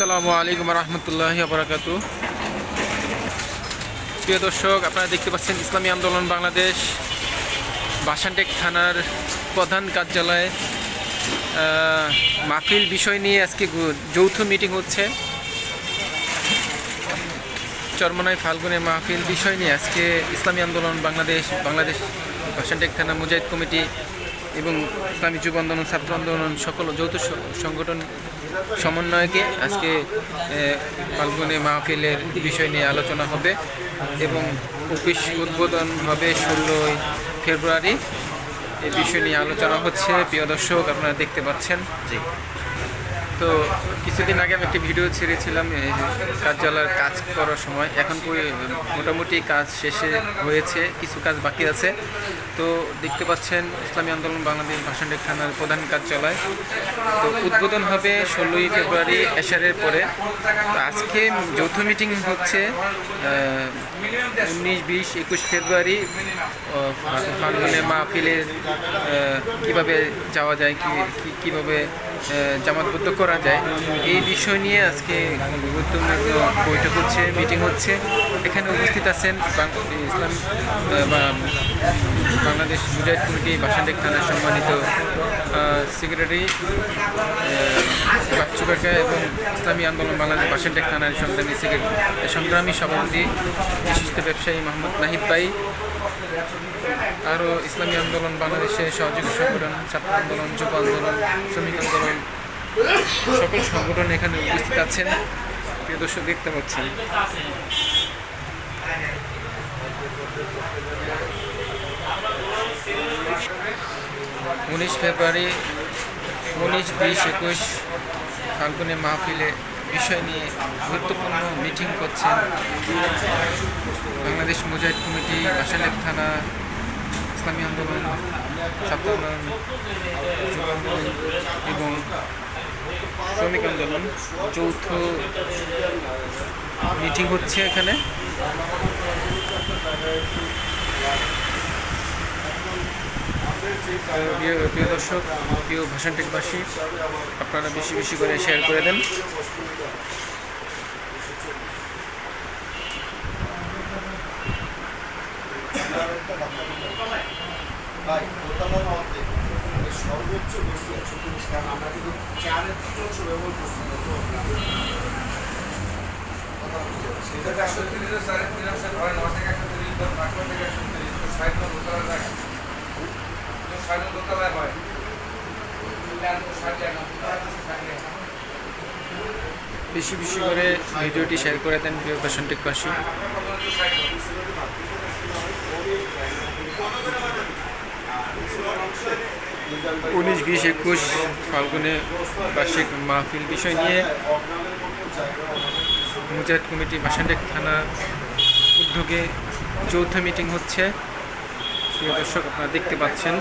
আসসালামু আলাইকুম রহমতুল্লাহ বরাকাত প্রিয় দর্শক, আপনারা দেখতে পাচ্ছেন ইসলামী আন্দোলন বাংলাদেশ, বাসানটেক থানার প্রধান কার্যালয়ে মাহফিল বিষয় নিয়ে আজকে যৌথ মিটিং হচ্ছে। চরমনাই ফাল্গুনে মাহফিল বিষয় নিয়ে আজকে ইসলামী আন্দোলন বাংলাদেশ বাংলাদেশ বাসানটেক থানা মুজাহিদ কমিটি এবং ইসলামী যুব আন্দোলন, ছাত্র আন্দোলন সকল যৌথ সংগঠন সমন্বয়কে আজকে ফাল্গুনে মাহফিলের বিষয় নিয়ে আলোচনা হবে এবং অফিস উদ্বোধন হবে ষোলোই ফেব্রুয়ারি। এই বিষয় নিয়ে আলোচনা হচ্ছে। প্রিয় দর্শক, আপনারা দেখতে পাচ্ছেন। তো কিছুদিন আগে আমি একটি ভিডিও ছেড়েছিলাম কার্যালয়ের কাজ করার সময়। এখন মোটামুটি কাজ শেষে হয়েছে, কিছু কাজ বাকি আছে। তো দেখতে পাচ্ছেন, ইসলামী আন্দোলন বাংলাদেশ ভাষান্ডেক থানার প্রধান কার্যালয়। তো উদ্বোধন হবে ষোলোই ফেব্রুয়ারি এশারের পরে। আজকে যৌথ মিটিং হচ্ছে উনিশ, বিশ, একুশ ফেব্রুয়ারি। ফাল্গুনে মাহফিলের কীভাবে যাওয়া যায় কি, কীভাবে জামাতবদ্ধ করা যায়। এই বিষয় নিয়ে আজকে গুরুত্বপূর্ণ বৈঠক হচ্ছে মিটিং হচ্ছে। এখানে উপস্থিত আছেন ইসলাম বাংলাদেশ মুজাহিদ কমিটি বাসান্ডেক থানার সম্মানিত সেক্রেটারি বাচ্চু কাকা এবং ইসলামী আন্দোলন বাংলাদেশ বাসান্ডেক থানার সংগ্রামী সেক্রেটারি সংগ্রামী সভাপতি, বিশিষ্ট ব্যবসায়ী মোহাম্মদ নাহিদ ভাই, আরও ইসলামী আন্দোলন বাংলাদেশের সহযোগী সংগঠন, ছাত্র আন্দোলন, যুব আন্দোলন, শ্রমিক আন্দোলন সকল সংগঠন এখানে উপস্থিত আছেন। প্রিয় দর্শক, দেখতে পাচ্ছেন। উনিশ ফেব্রুয়ারি, উনিশ বিশ একুশ ফাল্গুনে মাহফিলে বিষয় নিয়ে গুরুত্বপূর্ণ মিটিং করছেন বাংলাদেশ মুজাহিদ কমিটি বাসালেক থানা ইসলামী আন্দোলন, ছাত্র আন্দোলন যুব আন্দোলন এবং শ্রমিক আন্দোলন, যৌথ মিটিং হচ্ছে এখানে। প্রিয় দর্শক, প্রিয় ভাষানটেকবাসী আপনারা বেশি বেশি করে শেয়ার করে দেন। ভাই দোতলার মধ্যে সর্বোচ্চ একশো তিরিশ আমরা কিন্তু চারের থেকে অংশ ব্যবহার করছি না? একশো তিরিশ সাড়ে তিন একশো ধরেন ন থেকে একশো তিরিশ ধর পাঁচ থেকে একশো তিরিশ তো ষাট জন দোতলায় যায় তো ষাট জন দোতলায় হয় বেশি বেশি করে ভিডিওটি শেয়ার করে দেন প্রিয় ভাষানটেকবাসী উনিশ, বিশ, একুশ ফাল্গুনে বার্ষিক মাহফিল বিষয় নিয়ে মুজাহিদ কমিটি বাসান্ডেক থানা উদ্যোগে যৌথ মিটিং হচ্ছে। প্রিয় দর্শক, আপনারা দেখতে পাচ্ছেন।